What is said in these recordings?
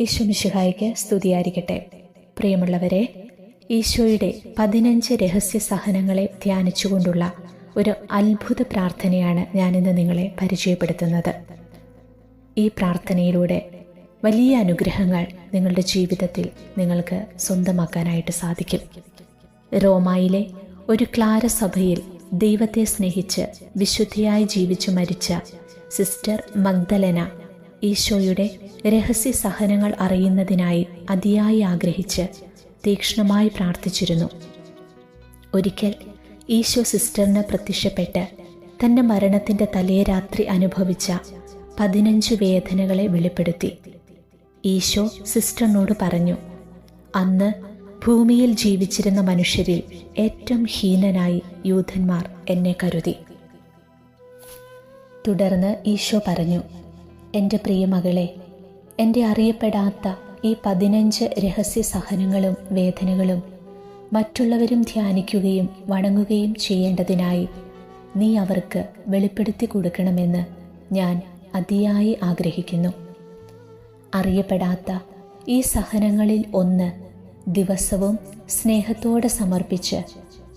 ഈശ്വമിശുഹായിക്ക് സ്തുതിയായിരിക്കട്ടെ. പ്രിയമുള്ളവരെ ഈശോയുടെ പതിനഞ്ച് രഹസ്യ സഹനങ്ങളെ ധ്യാനിച്ചുകൊണ്ടുള്ള ഒരു അത്ഭുത പ്രാർത്ഥനയാണ് ഞാനിന്ന് നിങ്ങളെ പരിചയപ്പെടുത്തുന്നത്. ഈ പ്രാർത്ഥനയിലൂടെ വലിയ അനുഗ്രഹങ്ങൾ നിങ്ങളുടെ ജീവിതത്തിൽ നിങ്ങൾക്ക് സ്വന്തമാക്കാനായിട്ട് സാധിക്കും. റോമായിലെ ഒരു ക്ലാര സഭയിൽ ദൈവത്തെ സ്നേഹിച്ച് വിശുദ്ധിയായി ജീവിച്ചു മരിച്ച സിസ്റ്റർ മഗ്ദലന ഈശോയുടെ രഹസ്യ സഹനങ്ങൾ അറിയുന്നതിനായി അതിയായി ആഗ്രഹിച്ച് തീക്ഷ്ണമായി പ്രാർത്ഥിച്ചിരുന്നു. ഒരിക്കൽ ഈശോ സിസ്റ്ററിന് പ്രത്യക്ഷപ്പെട്ട് തന്റെ മരണത്തിന്റെ തലേ രാത്രി അനുഭവിച്ച പതിനഞ്ച് വേദനകളെ വെളിപ്പെടുത്തി. ഈശോ സിസ്റ്ററിനോട് പറഞ്ഞു അന്ന് ഭൂമിയിൽ ജീവിച്ചിരുന്ന മനുഷ്യരിൽ ഏറ്റവും ഹീനനായി യൂഥന്മാർ എന്നെ കരുതി. തുടർന്ന് ഈശോ പറഞ്ഞു എന്റെ പ്രിയമകളെ എന്റെ അറിയപ്പെടാത്ത ഈ പതിനഞ്ച് രഹസ്യ സഹനങ്ങളും വേദനകളും മറ്റുള്ളവരും ധ്യാനിക്കുകയും വണങ്ങുകയും ചെയ്യേണ്ടതിനായി നീ അവർക്ക് വെളിപ്പെടുത്തി കൊടുക്കണമെന്ന് ഞാൻ അതിയായി ആഗ്രഹിക്കുന്നു. അറിയപ്പെടാത്ത ഈ സഹനങ്ങളിൽ ഒന്ന് ദിവസവും സ്നേഹത്തോടെ സമർപ്പിച്ച്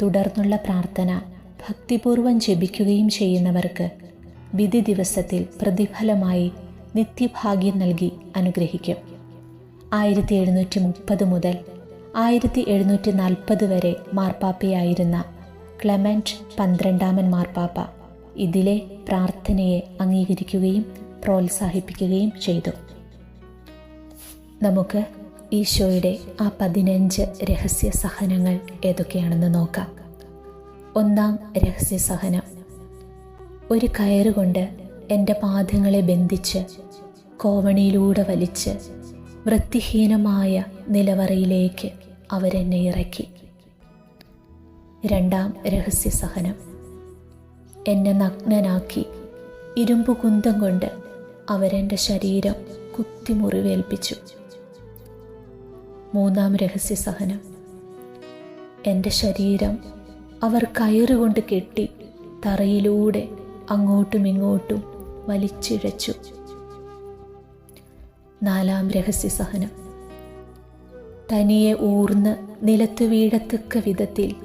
തുടർന്നുള്ള പ്രാർത്ഥന ഭക്തിപൂർവം ജപിക്കുകയും ചെയ്യുന്നവർക്ക് വിധി ദിവസത്തിൽ പ്രതിഫലമായി നിത്യഭാഗ്യം നൽകി അനുഗ്രഹിക്കും. ആയിരത്തി എഴുന്നൂറ്റി മുപ്പത് മുതൽ ആയിരത്തി എഴുന്നൂറ്റി നാൽപ്പത് വരെ മാർപ്പാപ്പയായിരുന്ന ക്ലെമന്റ് പന്ത്രണ്ടാമൻ മാർപ്പാപ്പ ഇതിലെ പ്രാർത്ഥനയെ അംഗീകരിക്കുകയും പ്രോത്സാഹിപ്പിക്കുകയും ചെയ്തു. നമുക്ക് ഈശോയുടെ ആ പതിനഞ്ച് രഹസ്യ സഹനങ്ങൾ ഏതൊക്കെയാണെന്ന് നോക്കാം. ഒന്നാം രഹസ്യ സഹനം. ഒരു കയറുകൊണ്ട് എന്റെ പാദങ്ങളെ ബന്ധിച്ച് കോവണിയിലൂടെ വലിച്ച് വൃത്തിഹീനമായ നിലവറയിലേക്ക് അവരെന്നെ ഇറക്കി. രണ്ടാം രഹസ്യ സഹനം. എന്നെ നഗ്നനാക്കി ഇരുമ്പു കുന്തം കൊണ്ട് അവരെന്റെ ശരീരം കുത്തിമുറിവേൽപ്പിച്ചു. മൂന്നാം രഹസ്യ സഹനം. എന്റെ ശരീരം അവർ കയറുകൊണ്ട് കെട്ടി തറയിലൂടെ അങ്ങോട്ടും ഇങ്ങോട്ടും വലിച്ചിഴച്ചു. നാലാം രഹസ്യ സഹനം. തനിയെ ഊർന്ന് നിലത്ത് വീഴത്തക്ക വിധത്തിൽ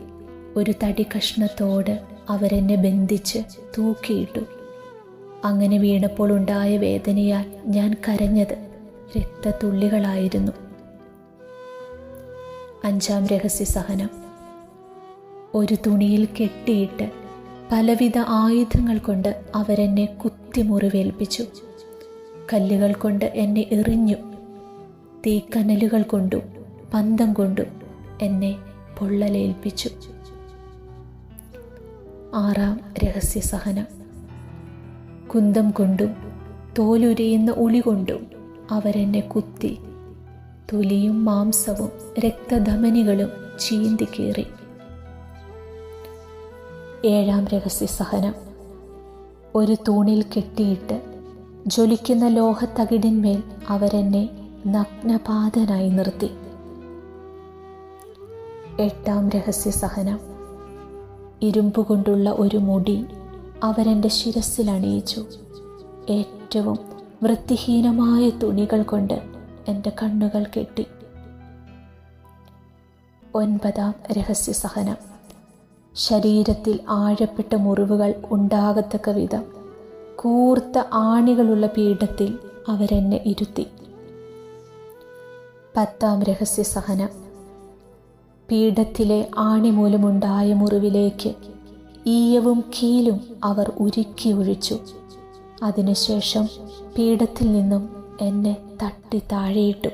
ഒരു തടി കഷ്ണത്തോട് അവരെന്നെ ബന്ധിച്ച് തൂക്കിയിട്ടു. അങ്ങനെ വീണപ്പോൾ ഉണ്ടായ വേദനയാൽ ഞാൻ കരഞ്ഞത് രക്തത്തുള്ളികളായിരുന്നു. അഞ്ചാം രഹസ്യ സഹനം. ഒരു തുണിയിൽ കെട്ടിയിട്ട് പലവിധ ആയുധങ്ങൾ കൊണ്ട് അവരെന്നെ കുത്തി മുറിവേൽപ്പിച്ചു കല്ലുകൾ കൊണ്ട് എന്നെ എറിഞ്ഞു. തീക്കനലുകൾ കൊണ്ടും പന്തം കൊണ്ടും എന്നെ പൊള്ളലേൽപ്പിച്ചു. ആറാം രഹസ്യ സഹനം കുന്തം കൊണ്ടും തോലുരിയുന്ന ഉളി കൊണ്ടും അവരെന്നെ കുത്തി തൊലിയും മാംസവും രക്തധമനികളും ചീന്തി കീറി. ഏഴാം രഹസ്യ സഹനം ഒരു തൂണിൽ കെട്ടിയിട്ട് ജ്വലിക്കുന്ന ലോഹത്തകിടിന്മേൽ അവരെന്നെ നഗ്നപാതനായി നിർത്തി. എട്ടാം രഹസ്യ സഹനം ഇരുമ്പുകൊണ്ടുള്ള ഒരു മുടി അവരെന്റെ ശിരസിൽ അണിയിച്ചു. ഏറ്റവും വൃത്തിഹീനമായ തുണികൾ കൊണ്ട് എന്റെ കണ്ണുകൾ കെട്ടി. ഒൻപതാം രഹസ്യ സഹനം ശരീരത്തിൽ ആഴപ്പെട്ട മുറിവുകൾ ഉണ്ടാകത്തക്ക വിധം കൂർത്ത ആണികളുള്ള പീഠത്തിൽ അവരെന്നെ ഇരുത്തി. പത്താം രഹസ്യ സഹനം. പീഠത്തിലെ ആണി മൂലമുണ്ടായ മുറിവിലേക്ക് ഈയവും കീലും അവർ ഉരുക്കി ഒഴിച്ചു. അതിനുശേഷം പീഠത്തിൽ നിന്നും എന്നെ തട്ടി താഴെയിട്ടു.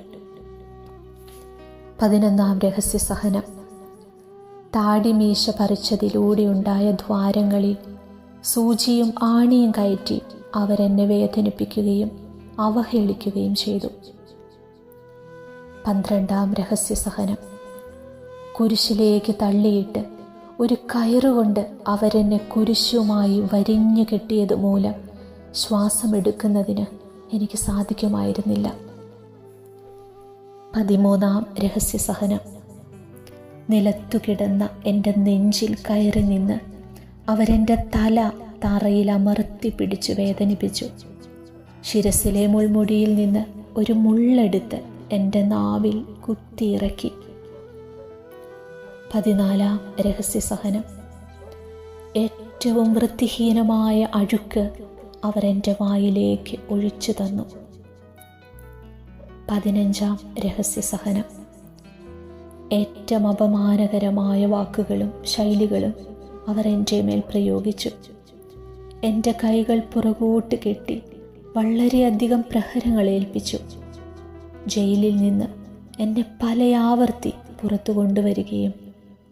പതിനൊന്നാം രഹസ്യ സഹനം. താടിമീശ പറിച്ചതിലൂടെയുണ്ടായ ദ്വാരങ്ങളിൽ സൂചിയും ആണിയും കയറ്റി അവരെന്നെ വേദനിപ്പിക്കുകയും അവഹേളിക്കുകയും ചെയ്തു. പന്ത്രണ്ടാം രഹസ്യ സഹനം. കുരിശിലേക്ക് തള്ളിയിട്ട് ഒരു കയറുകൊണ്ട് അവരെന്നെ കുരിശുമായി വരിഞ്ഞു കെട്ടിയത് മൂലം ശ്വാസമെടുക്കുന്നതിന് എനിക്ക് സാധിക്കുമായിരുന്നില്ല. പതിമൂന്നാം രഹസ്യ സഹനം നിലത്തു കിടന്ന എന്റെ നെഞ്ചിൽ കയറി നിന്ന് അവരെന്റെ തല തറയിൽ അമർത്തി പിടിച്ചു വേദനിപ്പിച്ചു. ശിരസിലെ മുൾമുടിയിൽ നിന്ന് ഒരു മുള്ളെടുത്ത് എന്റെ നാവിൽ കുത്തിയിറക്കി. പതിനാലാം രഹസ്യസഹനം ഏറ്റവും വൃത്തിഹീനമായ അഴുക്ക് അവരെന്റെ വായിലേക്ക് ഒഴിച്ചു തന്നു. പതിനഞ്ചാം രഹസ്യസഹനം ഏറ്റവും അപമാനകരമായ വാക്കുകളും ശൈലികളും അവർ എന്റെ മേൽ പ്രയോഗിച്ചു. എന്റെ കൈകൾ പുറകോട്ട് കെട്ടി വളരെയധികം പ്രഹരങ്ങൾ ഏൽപ്പിച്ചു. ജയിലിൽ നിന്ന് എന്നെ പല ആവർത്തി പുറത്തു കൊണ്ടുവരികയും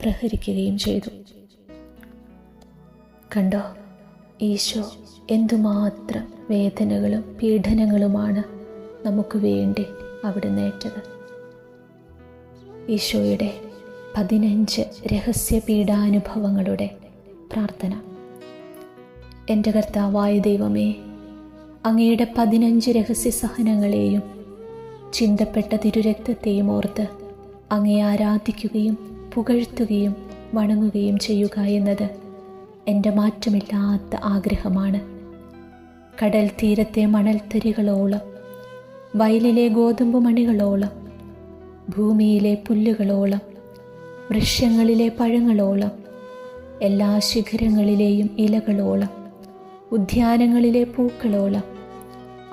പ്രഹരിക്കുകയും ചെയ്തു. കണ്ടോ ഈശോ എന്തുമാത്രം വേദനകളും പീഡനങ്ങളുമാണ് നമുക്ക് വേണ്ടി അവിടെ നേറ്റത് ഈശോയുടെ പതിനഞ്ച് രഹസ്യ പീഡാനുഭവങ്ങളുടെ പ്രാർത്ഥന. എന്റെ കർത്താവായ ദൈവമേ അങ്ങയുടെ പതിനഞ്ച് രഹസ്യ സഹനങ്ങളെയും ചിന്തപ്പെട്ട തിരുരക്തത്തെയും ഓർത്ത് അങ്ങയെ ആരാധിക്കുകയും പുകഴ്ത്തുകയും വണങ്ങുകയും ചെയ്യുക എന്നത് എന്റെ മാറ്റമില്ലാത്ത ആഗ്രഹമാണ്. കടൽ തീരത്തെ മണൽത്തരികളോളം വയലിലെ ഗോതമ്പ് മണികളോളം ഭൂമിയിലെ പുല്ലുകളോളം വൃക്ഷങ്ങളിലെ പഴങ്ങളോളം എല്ലാ ശിഖരങ്ങളിലെയും ഇലകളോളം ഉദ്യാനങ്ങളിലെ പൂക്കളോളം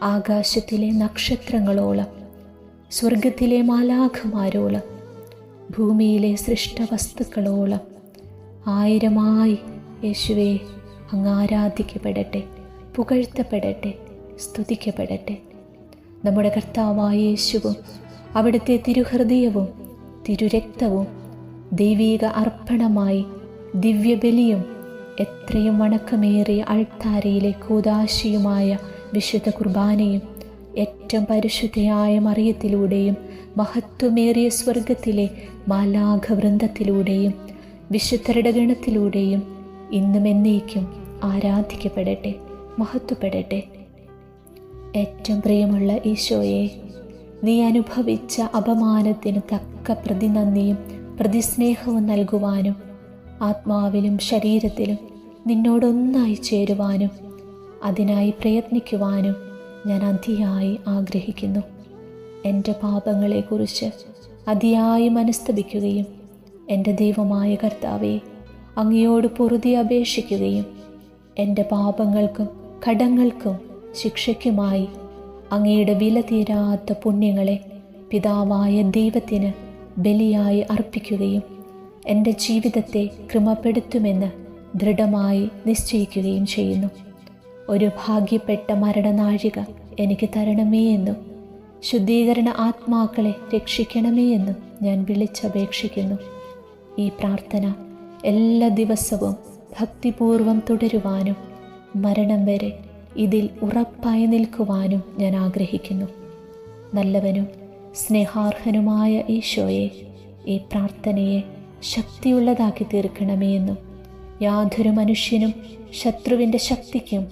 ആകാശത്തിലെ നക്ഷത്രങ്ങളോളം സ്വർഗത്തിലെ മാലാഖമാരോളം ഭൂമിയിലെ സൃഷ്ടവസ്തുക്കളോളം ആയിരമായി യേശുവെ അങ്ങ് ആരാധിക്കപ്പെടട്ടെ പുകഴ്ത്തപ്പെടട്ടെ സ്തുതിക്കപ്പെടട്ടെ. നമ്മുടെ കർത്താവായ യേശുവും അവിടുത്തെ തിരുഹൃദയവും തിരുരക്തവും ദൈവീക അർപ്പണമായി ദിവ്യബലിയും എത്രയും വണക്കമേറിയ അൾത്താരയിലെ കൂതാശിയുമായ വിശുദ്ധ കുർബാനയും ഏറ്റവും പരിശുദ്ധയായ മറിയത്തിലൂടെയും മഹത്വമേറിയ സ്വർഗത്തിലെ മാലാഘവൃന്ദത്തിലൂടെയും വിശുദ്ധരുടെ ഗണത്തിലൂടെയും ഇന്നും എന്നേക്കും ആരാധിക്കപ്പെടട്ടെ മഹത്വപ്പെടട്ടെ. ഏറ്റവും പ്രിയമുള്ള ഈശോയെ നീ അനുഭവിച്ച അപമാനത്തിന് തക്ക പ്രതിനന്ദിയും പ്രതിസ്നേഹവും നൽകുവാനും ആത്മാവിലും ശരീരത്തിലും നിന്നോടൊന്നായി ചേരുവാനും അതിനായി പ്രയത്നിക്കുവാനും ഞാൻ അതിയായി ആഗ്രഹിക്കുന്നു. എന്റെ പാപങ്ങളെക്കുറിച്ച് അതിയായി മനസ്തപിക്കുകയും എന്റെ ദൈവമായ കർത്താവെ അങ്ങയോട് പൊറുതി അപേക്ഷിക്കുകയും എന്റെ പാപങ്ങൾക്കും കടങ്ങൾക്കും ശിക്ഷയ്ക്കുമായി അങ്ങയുടെ വില തീരാത്ത പുണ്യങ്ങളെ പിതാവായ ദൈവത്തിന് ബലിയായി അർപ്പിക്കുകയും എന്റെ ജീവിതത്തെ ക്രമപ്പെടുത്തുമെന്ന് ദൃഢമായി നിശ്ചയിക്കുകയും ചെയ്യുന്നു. ഒരു ഭാഗ്യപ്പെട്ട മരണനാഴിക എനിക്ക് തരണമേ എന്നും ശുദ്ധീകരണ ആത്മാക്കളെ രക്ഷിക്കണമേ എന്നും ഞാൻ വിളിച്ചപേക്ഷിക്കുന്നു. ഈ പ്രാർത്ഥന എല്ലാ ദിവസവും ഭക്തിപൂർവം തുടരുവാനും മരണം വരെ ഇതിൽ ഉറപ്പായി നിൽക്കുവാനും ഞാൻ ആഗ്രഹിക്കുന്നു. നല്ലവനും സ്നേഹാർഹനുമായ ഈശോയെ ഈ പ്രാർത്ഥനയെ ശക്തിയുള്ളതാക്കി തീർക്കണമേ എന്നും യാതൊരു മനുഷ്യനും ശത്രുവിന്റെ ശക്തിക്കും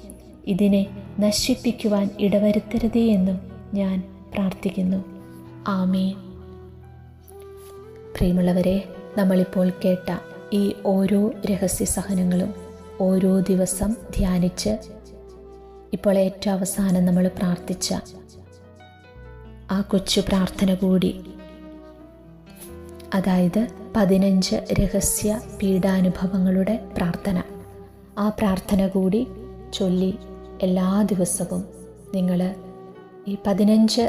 ഇതിനെ നശിപ്പിക്കുവാൻ ഇടവരുത്തരുതേ എന്നും ഞാൻ പ്രാർത്ഥിക്കുന്നു. ആമേ പ്രിയമുള്ളവരെ നമ്മളിപ്പോൾ കേട്ട ഈ ഓരോ രഹസ്യ സഹനങ്ങളും ഓരോ ദിവസം ധ്യാനിച്ച് ഇപ്പോൾ ഏറ്റവും അവസാനം നമ്മൾ പ്രാർത്ഥിച്ച ആ കൊച്ചു പ്രാർത്ഥന കൂടി. അതായത് പതിനഞ്ച് രഹസ്യ പീഡാനുഭവങ്ങളുടെ പ്രാർത്ഥന. ആ പ്രാർത്ഥന കൂടി ചൊല്ലി എല്ലാ ദിവസവും നിങ്ങൾ ഈ പതിനഞ്ച്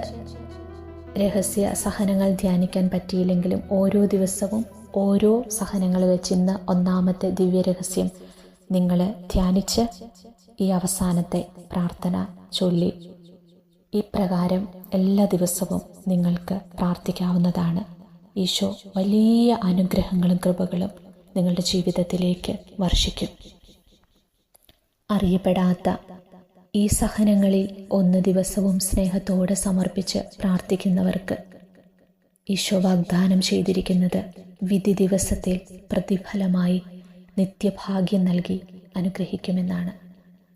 രഹസ്യ സഹനങ്ങൾ ധ്യാനിക്കാൻ പറ്റിയില്ലെങ്കിലും ഓരോ ദിവസവും ഓരോ സഹനങ്ങൾ വെച്ച് ഇന്ന് ഒന്നാമത്തെ ദിവ്യരഹസ്യം നിങ്ങൾ ധ്യാനിച്ച് ഈ അവസാനത്തെ പ്രാർത്ഥന ചൊല്ലി. ഇപ്രകാരം എല്ലാ ദിവസവും നിങ്ങൾക്ക് പ്രാർത്ഥിക്കാവുന്നതാണ്. ഈശോ വലിയ അനുഗ്രഹങ്ങളും കൃപകളും നിങ്ങളുടെ ജീവിതത്തിലേക്ക് വർഷിക്കും. അറിയപ്പെടാത്ത ഈ സഹനങ്ങളിൽ ഒന്ന് ദിവസവും സ്നേഹത്തോടെ സമർപ്പിച്ച് പ്രാർത്ഥിക്കുന്നവർക്ക് ഈശോ വാഗ്ദാനം ചെയ്തിരിക്കുന്നത് വിധി ദിവസത്തിൽ പ്രതിഫലമായി നിത്യഭാഗ്യം നൽകി അനുഗ്രഹിക്കുമെന്നാണ്.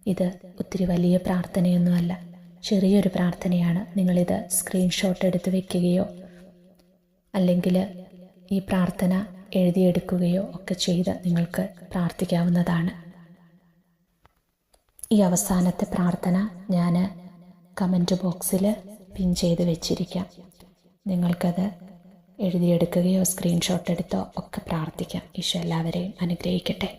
ഇത് ഒത്തിരി വലിയ പ്രാർത്ഥനയൊന്നുമല്ല. ചെറിയൊരു പ്രാർത്ഥനയാണ്. നിങ്ങളിത് സ്ക്രീൻഷോട്ട് എടുത്ത് വെക്കുകയോ അല്ലെങ്കിൽ ഈ പ്രാർത്ഥന എഴുതിയെടുക്കുകയോ ഒക്കെ ചെയ്ത് നിങ്ങൾക്ക് പ്രാർത്ഥിക്കാവുന്നതാണ്. ഈ അവസാനത്തെ പ്രാർത്ഥന ഞാൻ കമന്റ് ബോക്സിൽ പിൻ ചെയ്ത് വെച്ചിരിക്കാം. നിങ്ങൾക്കത് എഴുതിയെടുക്കുകയോ സ്ക്രീൻഷോട്ട് എടുത്തോ ഒക്കെ പ്രാർത്ഥിക്കാം. ഈശോ എല്ലാവരെയും അനുഗ്രഹിക്കട്ടെ.